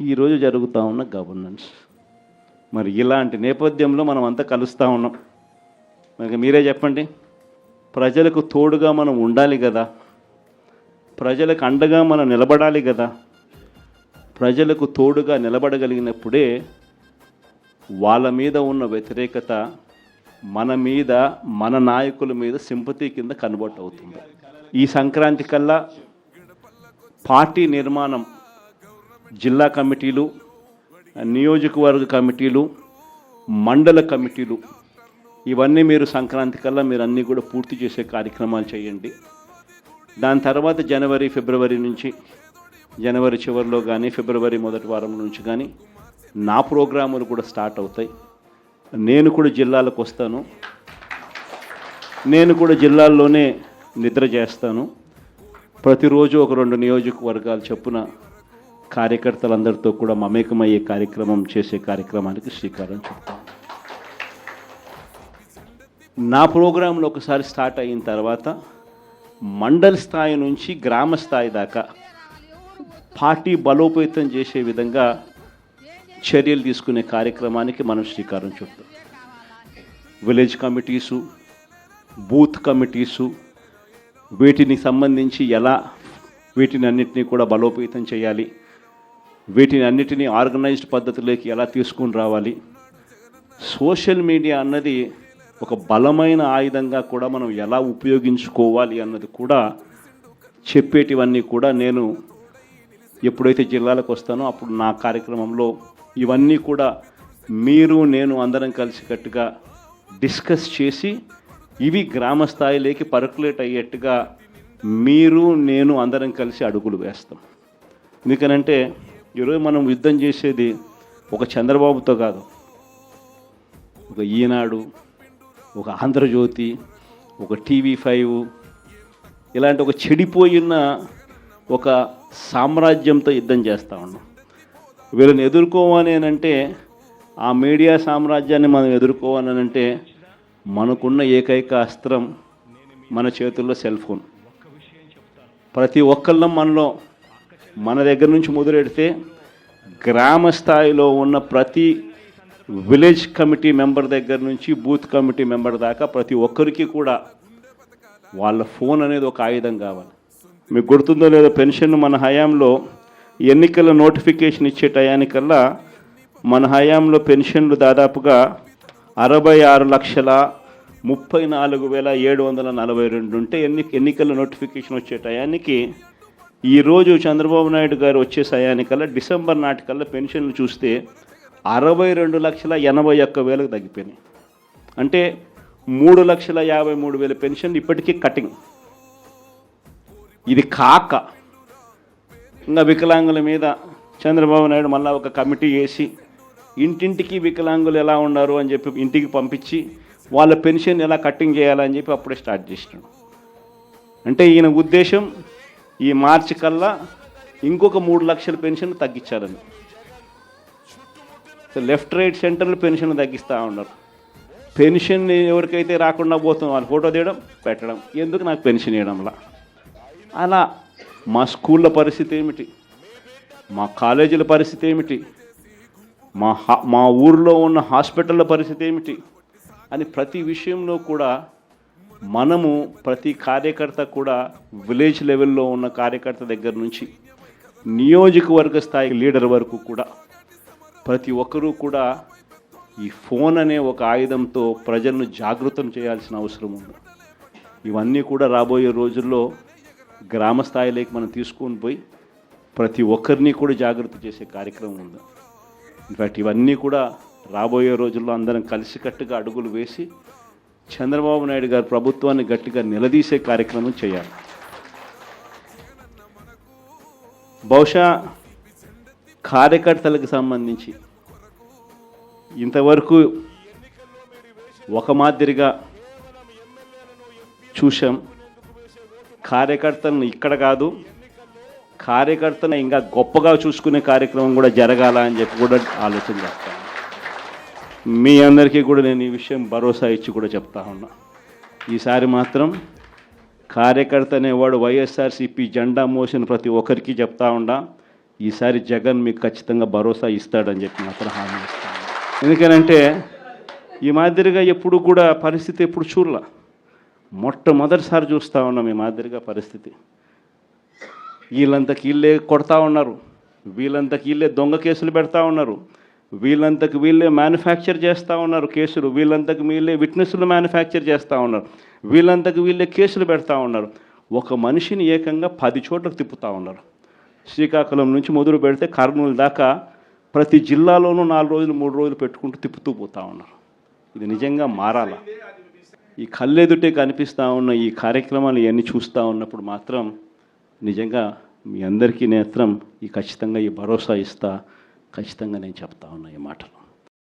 ఈరోజు జరుగుతూ ఉన్న గవర్నెన్స్. మరి ఇలాంటి నేపథ్యంలో మనం అంతా కలుస్తూ ఉన్నాం. మరి మీరే చెప్పండి ప్రజలకు తోడుగా మనం ఉండాలి కదా? ప్రజలకు అండగా మనం నిలబడాలి కదా? ప్రజలకు తోడుగా నిలబడగలిగినప్పుడే వాళ్ళ మీద ఉన్న వ్యతిరేకత మన మీద మన నాయకుల మీద సింపతి కింద కన్వర్ట్ అవుతుంది. ఈ సంక్రాంతి కల్లా పార్టీ నిర్మాణం జిల్లా కమిటీలు నియోజకవర్గ కమిటీలు మండల కమిటీలు ఇవన్నీ మీరు సంక్రాంతి కల్లా మీరు అన్నీ కూడా పూర్తి చేసే కార్యక్రమాలు చేయండి. దాని తర్వాత జనవరి ఫిబ్రవరి నుంచి జనవరి చివరిలో కానీ ఫిబ్రవరి మొదటి వారం నుంచి కానీ నా ప్రోగ్రాములు కూడా స్టార్ట్ అవుతాయి. నేను కూడా జిల్లాలకు వస్తాను. నేను కూడా జిల్లాల్లోనే నిద్ర చేస్తాను. ప్రతిరోజు ఒక రెండు నియోజకవర్గాలు చొప్పున కార్యకర్తలందరితో కూడా మమేకమయ్యే కార్యక్రమం చేసే కార్యక్రమానికి శ్రీకారం చుట్టాను నా ప్రోగ్రాంలో ఒకసారి స్టార్ట్ అయిన తర్వాత మండల స్థాయి నుంచి గ్రామ స్థాయి దాకా పార్టీ బలోపేతం చేసే విధంగా చర్యలు తీసుకునే కార్యక్రమానికి మనం శ్రీకారం చుట్టాం. విలేజ్ కమిటీసు బూత్ కమిటీసు వీటిని సంబంధించి ఎలా వీటిని అన్నిటినీ కూడా బలోపేతం చేయాలి వీటిని అన్నిటినీ ఆర్గనైజ్డ్ పద్ధతిలోకి ఎలా తీసుకుని రావాలి? సోషల్ మీడియా అన్నది ఒక బలమైన ఆయుధంగా కూడా మనం ఎలా ఉపయోగించుకోవాలి అన్నది కూడా చెప్పేటివన్నీ కూడా నేను ఎప్పుడైతే జిల్లాలకు వస్తానో అప్పుడు నా కార్యక్రమంలో ఇవన్నీ కూడా మీరు నేను అందరం కలిసికట్టుగా డిస్కస్ చేసి ఇవి గ్రామ స్థాయిలోకి పర్కులేట్ అయ్యేట్టుగా మీరు నేను అందరం కలిసి అడుగులు వేస్తాం. ఎందుకనంటే ఈరోజు మనం యుద్ధం చేసేది ఒక చంద్రబాబుతో కాదు. ఒక ఈనాడు ఒక ఆంధ్రజ్యోతి ఒక టీవీ ఫైవ్ ఇలాంటి ఒక చెడిపోయిన ఒక సామ్రాజ్యంతో యుద్ధం చేస్తూ ఉన్నాం. వీళ్ళని ఎదుర్కోవాలి అంటే ఆ మీడియా సామ్రాజ్యాన్ని మనం ఎదుర్కోవాలి అంటే మనకున్న ఏకైక అస్త్రం మన చేతుల్లో సెల్ ఫోన్. ప్రతి ఒక్కళ్ళం మనలో మన దగ్గర నుంచి మొదలెడితే గ్రామ స్థాయిలో ఉన్న ప్రతి విలేజ్ కమిటీ మెంబర్ దగ్గర నుంచి బూత్ కమిటీ మెంబర్ దాకా ప్రతి ఒక్కరికి కూడా వాళ్ళ ఫోన్ అనేది ఒక ఆయుధం కావాలి. మీకు గుర్తుందో లేదో పెన్షన్ మన హయాంలో ఎన్నికల నోటిఫికేషన్ ఇచ్చే టయానికల్లా మన హయాంలో పెన్షన్లు దాదాపుగా అరవై ఆరు లక్షల ముప్పై నాలుగు వేల ఏడు వందల నలభై రెండు ఉంటే ఎన్ని ఎన్నికల నోటిఫికేషన్ వచ్చే టయానికి ఈరోజు చంద్రబాబు నాయుడు గారు వచ్చే సమయానికల్లా డిసెంబర్ నాటికల్లా పెన్షన్లు చూస్తే అరవై రెండు లక్షల ఎనభై ఒక్క వేలకు తగ్గిపోయినాయి. అంటే మూడు లక్షల యాభై మూడు వేల పెన్షన్ ఇప్పటికీ కటింగ్. ఇది కాక ఇంకా వికలాంగుల మీద చంద్రబాబు నాయుడు మళ్ళీ ఒక కమిటీ వేసి ఇంటింటికి వికలాంగులు ఎలా ఉన్నారు అని చెప్పి ఇంటికి పంపించి వాళ్ళ పెన్షన్ ఎలా కట్టింగ్ చేయాలని చెప్పి అప్పుడే స్టార్ట్ చేసినాడు. అంటే ఈయన ఉద్దేశం ఈ మార్చి కల్లా ఇంకొక మూడు లక్షల పెన్షన్ తగ్గించాలని. లెఫ్ట్ రైట్ సెంటర్లు పెన్షన్ తగ్గిస్తూ ఉన్నారు. పెన్షన్ ఎవరికైతే రాకుండా పోతుందో వాళ్ళు ఫోటో తీయడం పెట్టడం ఎందుకు నాకు పెన్షన్ ఇవ్వడంలా? అలా మా స్కూళ్ళ పరిస్థితి ఏమిటి? మా కాలేజీల పరిస్థితి ఏమిటి? మా హా మా ఊర్లో ఉన్న హాస్పిటళ్ళ పరిస్థితి ఏమిటి? అని ప్రతి విషయంలో కూడా మనము ప్రతి కార్యకర్త కూడా విలేజ్ లెవెల్లో ఉన్న కార్యకర్త దగ్గర నుంచి నియోజకవర్గ స్థాయి లీడర్ వరకు కూడా ప్రతి ఒక్కరూ కూడా ఈ ఫోన్ అనే ఒక ఆయుధంతో ప్రజలను జాగృతం చేయాల్సిన అవసరం ఉంది. ఇవన్నీ కూడా రాబోయే రోజుల్లో గ్రామ స్థాయిలోకి మనం తీసుకొని పోయి ప్రతి ఒక్కరిని కూడా జాగ్రత్త చేసే కార్యక్రమం ఉంది. ఇన్ఫ్యాక్ట్ ఇవన్నీ కూడా రాబోయే రోజుల్లో అందరం కలిసికట్టుగా అడుగులు వేసి చంద్రబాబు నాయుడు గారు ప్రభుత్వాన్ని గట్టిగా నిలదీసే కార్యక్రమం చేయాలి. బహుశా కార్యకర్తలకు సంబంధించి ఇంతవరకు ఒక మాదిరిగా చూసాం కార్యకర్తలను ఇక్కడ కాదు కార్యకర్తను ఇంకా గొప్పగా చూసుకునే కార్యక్రమం కూడా జరగాల అని చెప్పి కూడా ఆలోచన చేస్తాను మీ అందరికీ కూడా నేను ఈ విషయం భరోసా ఇచ్చి కూడా చెప్తా ఉన్నా. ఈసారి మాత్రం కార్యకర్త అనేవాడు వైఎస్ఆర్సీపీ జెండా మోసిన ప్రతి ఒక్కరికి చెప్తా ఉండా ఈసారి జగన్ మీకు ఖచ్చితంగా భరోసా ఇస్తాడని చెప్పి మాత్రం హామీ ఇస్తాను ఎందుకనంటే ఈ మాదిరిగా ఎప్పుడు కూడా పరిస్థితి ఎప్పుడు చూడలా. మొట్టమొదటిసారి చూస్తూ ఉన్నాం ఈ మాదిరిగా పరిస్థితి. వీళ్ళంతకి వీళ్ళే కొడతా ఉన్నారు వీళ్ళంతకి వీళ్ళే దొంగ కేసులు పెడతా ఉన్నారు వీళ్ళంతకు వీళ్ళే మ్యానుఫ్యాక్చర్ చేస్తూ ఉన్నారు కేసులు. వీళ్ళంతకు వీళ్ళే విట్నెస్లు మ్యానుఫ్యాక్చర్ చేస్తూ ఉన్నారు. వీళ్ళంతకు వీళ్ళే కేసులు పెడతా ఉన్నారు. ఒక మనిషిని ఏకంగా పది చోట్లకు తిప్పుతూ ఉన్నారు. శ్రీకాకుళం నుంచి మొదలు పెడితే కర్నూలు దాకా ప్రతి జిల్లాలోనూ నాలుగు రోజులు మూడు రోజులు పెట్టుకుంటూ తిప్పుతూ పోతూ ఉన్నారు. ఇది నిజంగా మారాలా. ఈ కళ్ళెదుటే కనిపిస్తూ ఉన్న ఈ కార్యక్రమాలు ఇవన్నీ చూస్తూ ఉన్నప్పుడు మాత్రం నిజంగా మీ అందరికీ నేత్రం ఈ ఖచ్చితంగా ఈ భరోసా ఇస్తా. ఖచ్చితంగా నేను చెప్తా ఉన్నా ఈ మాటలు.